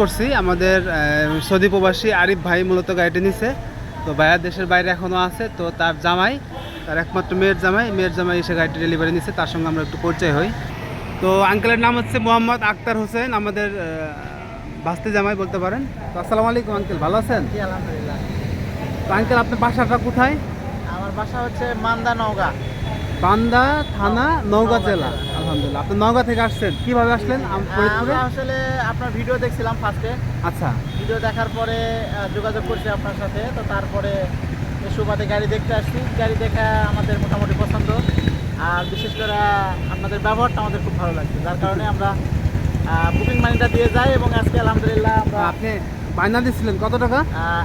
করছি। আমাদের সৌদি প্রবাসী আরিফ ভাই মূলত গাড়িটি নিছে। তো ভাইয়া দেশের বাইরে এখনও আছে তো তার জামাই তার একমাত্র মেয়ের জামাই মেয়ের জামাই এসে গাড়িটি ডেলিভারি নিছে তার সঙ্গে আমরা একটু পরিচয় হই। তো আঙ্কেলের নাম হচ্ছে মোহাম্মদ আক্তার হোসেন আমাদের বাস্তি জামাই বলতে পারেন। তো আসসালামু আলাইকুম আঙ্কেল ভালো আছেন? আলহামদুলিল্লাহ। আঙ্কেল আপনার বাসাটা কোথায়? আমার বাসা হচ্ছে মান্দা নওগাঁ। বান্দা থানা নওগাঁ জেলা। আলহামদুলিল্লাহ। আপনি নওগাঁ থেকে আসছেন কীভাবে আসলেন আমরা আসলে আপনার ভিডিও দেখছিলাম ফার্স্টে। আচ্ছা। ভিডিও দেখার পরে যোগাযোগ করছি আপনার সাথে তো তারপরে সুবাদে গাড়ি দেখতে আসছি। গাড়ি দেখা আমাদের মোটামুটি পছন্দ। আর বিশেষ করে আপনাদের ব্যবহারটা আমাদের খুব ভালো লাগছে যার কারণে আমরা বুকিং মানিটা দিয়ে যাই এবং আজকে আলহামদুলিল্লাহ আমরা আপনি বায়না দিচ্ছিলেন কত টাকা?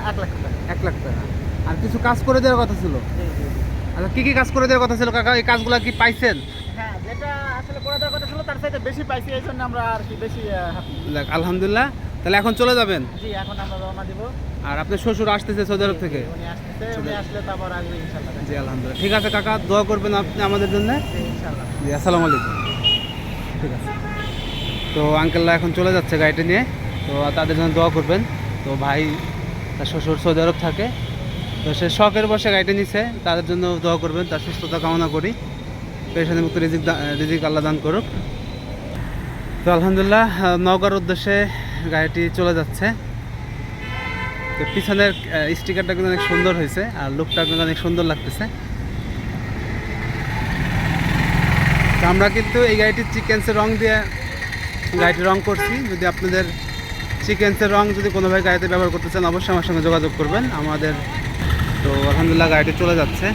এক লাখ টাকা। এক লাখ টাকা। আর কিছু কাজ করে দেওয়ার কথা ছিল। আচ্ছা কি কি কাজ করে দেওয়ার কথা ছিল? কাকা এই কাজগুলো কি পাইছেন? যেটা আসলে করে দেওয়ার কথা ছিল তার চাইতে বেশি পাইছি এই জন্য আমরা আর কি বেশি হ্যাপি আলহামদুলিল্লাহ। তাহলে এখন চলে যাবেন? জি এখন আমরা রওনা দিব। আর আপনার শ্বশুর আসতেছে সৌদি আরব থেকে? উনি আসতেছে উনি আসলে তারপর আসবে জি আলহামদুলিল্লাহ। ঠিক আছে কাকা দোয়া করবেন আপনি আমাদের জন্য। জি, ইনশাল্লাহ জি আসসালামু আলাইকুম। ঠিক আছে। তো আঙ্কেলরা এখন চলে যাচ্ছে গাড়িটা নিয়ে। তো তাদের জন্য দোয়া করবেন। তো ভাই তার শ্বশুর সৌদি আরব থাকে। তো সে শখের বসে গাড়িটা নিছে। তাদের জন্য দোয়া করবেন তার সুস্থতা কামনা করি। পেশানি মুক্ত রিজিক রিজিক আল্লাহ দান করুক। তো আলহামদুলিল্লাহ নওগাঁর উদ্দেশ্যে গাড়িটি চলে যাচ্ছে। তো পিছনের স্টিকারটা কিন্তু অনেক সুন্দর হয়েছে, আর লুকটা কিন্তু অনেক সুন্দর লাগতেছে। তো আমরা কিন্তু এই গাড়িটির চিকেন্সের রং দিয়ে গাড়িটি রং করছি। যদি আপনাদের চিকেন্সের রং যদি কোনোভাবে গাড়িতে ব্যবহার করতে চান, অবশ্যই আমার সঙ্গে যোগাযোগ করবেন। আমাদের, তো আলহামদুলিল্লাহ গাড়িটি চলে যাচ্ছে।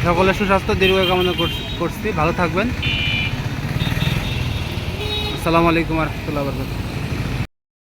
সকলের সুস্বাস্থ্য দীর্ঘ কামনা করছি- ভালো থাকবেন। আসসালামু আলাইকুম রহমতুল্লাহ